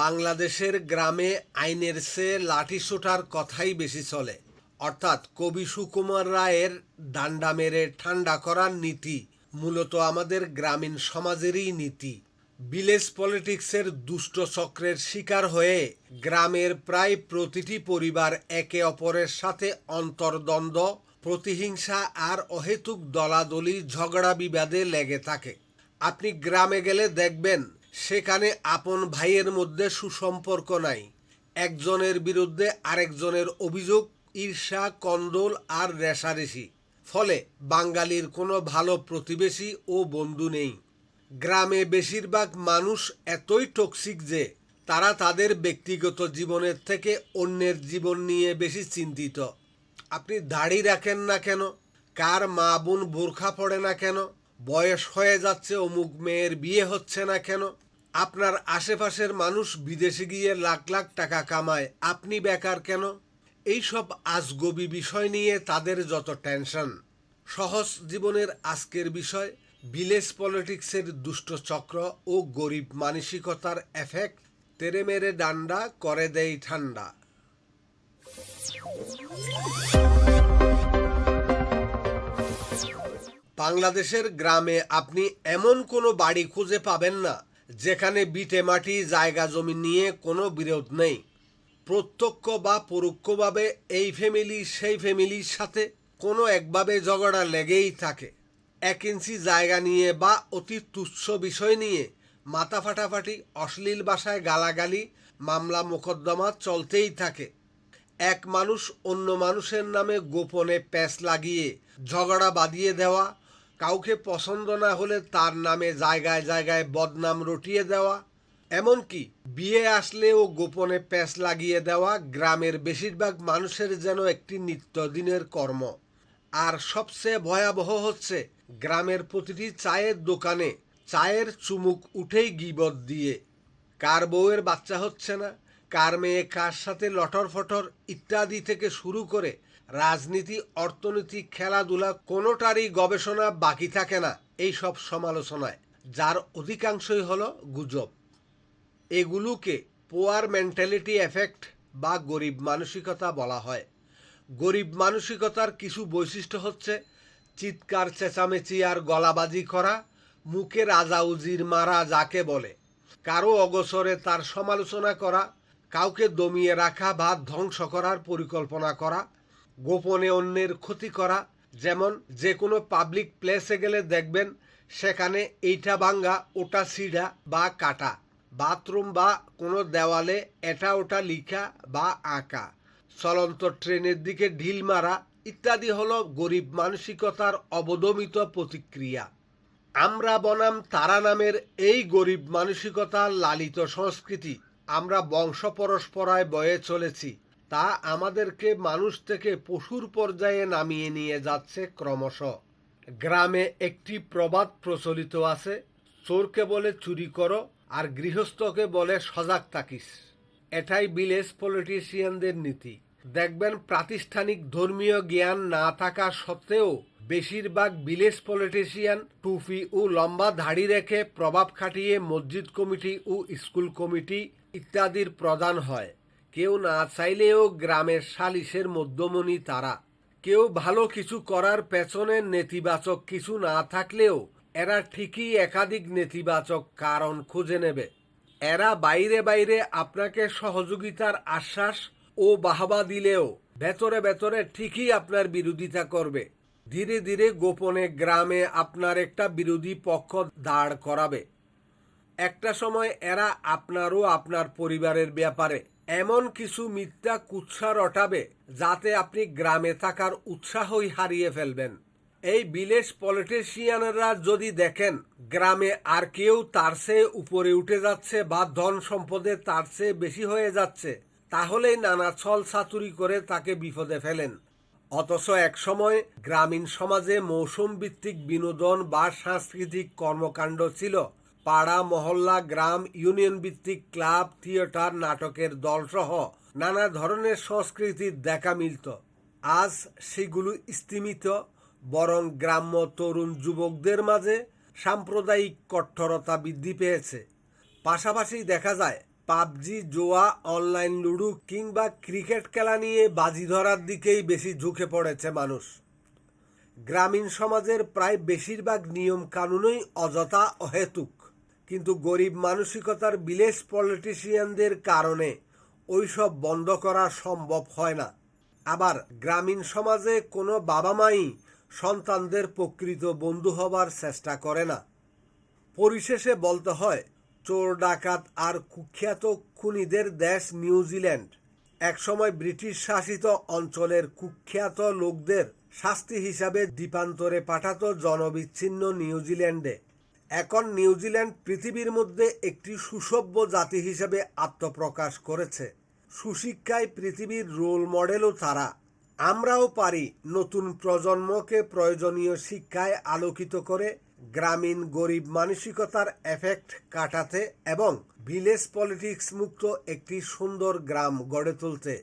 বাংলাদেশের গ্রামে আইনের চেয়ে লাঠি সোটার কথাই বেশি চলে। অর্থাৎ কবি সুকুমার রায়ের ডান্ডা মেরে ঠান্ডা করার নীতি মূলত আমাদের গ্রামীণ সমাজেরই নীতি। ভিলেজ পলিটিক্সের দুষ্ট চক্রের শিকার হয়ে গ্রামের প্রায় প্রতিটি পরিবার একে অপরের সাথে অন্তর্দ্বন্দ্ব, প্রতিহিংসা আর অহেতুক দলাদলি ঝগড়া বিবাদে লেগে থাকে। আপনি গ্রামে গেলে দেখবেন সেখানে আপন ভাইয়ের মধ্যে সুসম্পর্ক নাই। একজনের বিরুদ্ধে আরেকজনের অভিযোগ, ঈর্ষা, কন্দল আর রেশারেশি। ফলে বাঙালির কোনো ভালো প্রতিবেশী ও বন্ধু নেই। গ্রামে বেশিরভাগ মানুষ এতই টক্সিক যে তারা তাদের ব্যক্তিগত জীবনের থেকে অন্যের জীবন নিয়ে বেশি চিন্তিত। আপনি দাড়ি রাখেন না কেন? কার মা বোন বোরখা পড়ে না কেন? বয়স হয়ে যাচ্ছে, অমুক মেয়ের বিয়ে হচ্ছে না কেন? আপনার আশেপাশের মানুষ বিদেশে গিয়ে লাখ লাখ টাকা কামায়, আপনি বেকার কেন? এইসব আজগবি বিষয় নিয়ে তাদের যত টেনশন। সহজ জীবনের আজকের বিষয়, ভিলেজ পলিটিক্সের দুষ্ট চক্র ও গরিব মানসিকতার এফেক্ট, তেরে মেরে ডান্ডা, করে দেয় ঠান্ডা। বাংলাদেশের গ্রামে আপনি এমন কোনো বাড়ি খুঁজে পাবেন না, যেখানে বিটে মাটি, জায়গা জমি নিয়ে কোনো বিরোধ নেই। প্রত্যক্ষ বা পরোক্ষভাবে এই ফ্যামিলি সেই ফ্যামিলির সাথে কোনো একভাবে ঝগড়া লেগেই থাকে। এক ইঞ্চি জায়গা নিয়ে বা অতি তুচ্ছ বিষয় নিয়ে মাথা ফাটাফাটি, অশ্লীল ভাষায় গালাগালি, মামলা মোকদ্দমা চলতেই থাকে। এক মানুষ অন্য মানুষের নামে গোপনে প্যাঁচ লাগিয়ে ঝগড়া বাঁধিয়ে দেওয়া কাউকে পছন্দ না হলে তার নামে জায়গায় জায়গায় বদনাম রটিয়ে দেওয়া, এমনকি বিয়ে আসলেও গোপনে প্যাঁচ লাগিয়ে দেওয়া গ্রামের বেশিরভাগ মানুষের যেন একটি নিত্যদিনের কর্ম। আর সবচেয়ে ভয়াবহ হচ্ছে গ্রামের প্রতিটি চায়ের দোকানে চায়ের চুমুক উঠেই গিবত দিয়ে। কার বউয়ের বাচ্চা হচ্ছে না? কার মেয়ে কার সাথে লটর ফটর ইত্যাদি থেকে শুরু করে রাজনীতি, অর্থনীতি, খেলাধুলা কোনোটারই গবেষণা বাকি থাকে না এই সব সমালোচনায়, যার অধিকাংশই হলো গুজব। এগুলোকে পোয়ার মেন্টালিটি এফেক্ট বা গরিব মানসিকতা বলা হয়। গরিব মানসিকতার কিছু বৈশিষ্ট্য হচ্ছে চিৎকার, চেঁচামেচি আর গলাবাজি করা, মুখে রাজাউজির মারা যাকে বলে। কারও অগসরে তার সমালোচনা করা কাউকে দমিয়ে রাখা বা ধ্বংস করার পরিকল্পনা করা, গোপনে অন্যের ক্ষতি করা, যেমন যে কোনো পাবলিক প্লেসে গেলে দেখবেন সেখানে এইটা ভাঙ্গা, ওটা সিঁড়া বা কাটা বাথরুম বা কোনো দেওয়ালে এটা ওটা লিখা বা আঁকা, চলন্ত ট্রেনের দিকে ঢিল মারা ইত্যাদি হল গরিব মানসিকতার অবদমিত প্রতিক্রিয়া। আমরা বনাম তারা নামের এই গরিব মানসিকতার লালিত সংস্কৃতি। আমরা বংশ পরস্পরায় বয়ে চলেছি, তা আমাদেরকে মানুষ থেকে পশুর পর্যায়ে নামিয়ে নিয়ে যাচ্ছে ক্রমশ। গ্রামে একটি প্রবাদ প্রচলিত আছে, চোরকে বলে চুরি করো আর গৃহস্থকে বলে সজাগ থাকিস। এটাই ভিলেজ পলিটিশিয়ানদের নীতি। দেখবেন প্রাতিষ্ঠানিক ধর্মীয় জ্ঞান না থাকা সত্ত্বেও বেশিরভাগ ভিলেজ পলিটিশিয়ান টুপি ও লম্বা দাড়ি রেখে প্রভাব খাটিয়ে মসজিদ কমিটি ও স্কুল কমিটি ইত্যাদির প্রদান হয়। কেউ না চাইলেও গ্রামের সালিশের মধ্যমণি তারা। কেউ ভালো কিছু করার পেছনে নেতিবাচক কিছু না থাকলেও এরা ঠিকই একাধিক নেতিবাচক কারণ খুঁজে নেবে। এরা বাইরে বাইরে আপনাকে সহযোগিতার আশ্বাস ও বাহবা দিলেও ভেতরে ভেতরে ঠিকই আপনার বিরোধিতা করবে। ধীরে ধীরে গোপনে গ্রামে আপনার একটা বিরোধী পক্ষ দাঁড় করাবে। একটা সময় এরা আপনারও আপনার পরিবারের ব্যাপারে এমন কিছু মিথ্যা কুৎসা রটাবে যাতে আপনি গ্রামে থাকার উৎসাহই হারিয়ে ফেলবেন। এই বিলেশ পলিটিশিয়ানরা যদি দেখেন, গ্রামে আর কেউ তার চেয়ে উপরে উঠে যাচ্ছে বা ধন সম্পদে তার চেয়ে বেশি হয়ে যাচ্ছে, তাহলেই নানা ছল ছাতুরি করে তাকে বিপদে ফেলেন। অথচ একসময় গ্রামীণ সমাজে মৌসুম ভিত্তিক বিনোদন বা সাংস্কৃতিক কর্মকাণ্ড ছিল। পাড়া, মহল্লা, গ্রাম, ইউনিয়ন ভিত্তিক ক্লাব, থিয়েটার, নাটকের দলসহ নানা ধরনের সংস্কৃতির দেখা মিলত। আজ সেগুলো স্তিমিত, বরং গ্রাম্য তরুণ যুবকদের মাঝে সাম্প্রদায়িক কঠোরতা বৃদ্ধি পেয়েছে। পাশাপাশি দেখা যায়, পাবজি, জোয়া, অনলাইন লুডু কিংবা ক্রিকেট খেলা নিয়ে বাজি ধরার দিকেই বেশি ঝুঁকে পড়েছে মানুষ। গ্রামীণ সমাজের প্রায় বেশিরভাগ নিয়ম কানুনই অযথা অহেতুক। কিন্তু গরিব মানসিকতার বিলেস পলিটিশিয়ানদের কারণে ওইসব বন্ধ করা সম্ভব হয় না। আবার গ্রামীণ সমাজে কোনো বাবা মাই সন্তানদের প্রকৃত বন্ধু হবার চেষ্টা করে না। পরিশেষে বলতে হয়, চোর, ডাকাত আর কুখ্যাত খুনিদের দেশ নিউজিল্যান্ড। একসময় ব্রিটিশ শাসিত অঞ্চলের কুখ্যাত লোকদের শাস্তি হিসাবে দ্বীপান্তরে পাঠাতো জনবিচ্ছিন্ন নিউজিল্যান্ডে। এখন নিউজিল্যান্ড পৃথিবীর মধ্যে একটি সুসভ্য জাতি হিসেবে আত্মপ্রকাশ করেছে। সুশিক্ষায় পৃথিবীর রোল মডেলও তারা। আমরাও পারি নতুন প্রজন্মকে প্রয়োজনীয় শিক্ষায় আলোকিত করে গ্রামীণ গরিব মানসিকতার এফেক্ট কাটাতে এবং ভিলেজ পলিটিক্স মুক্ত একটি সুন্দর গ্রাম গড়ে তুলতে।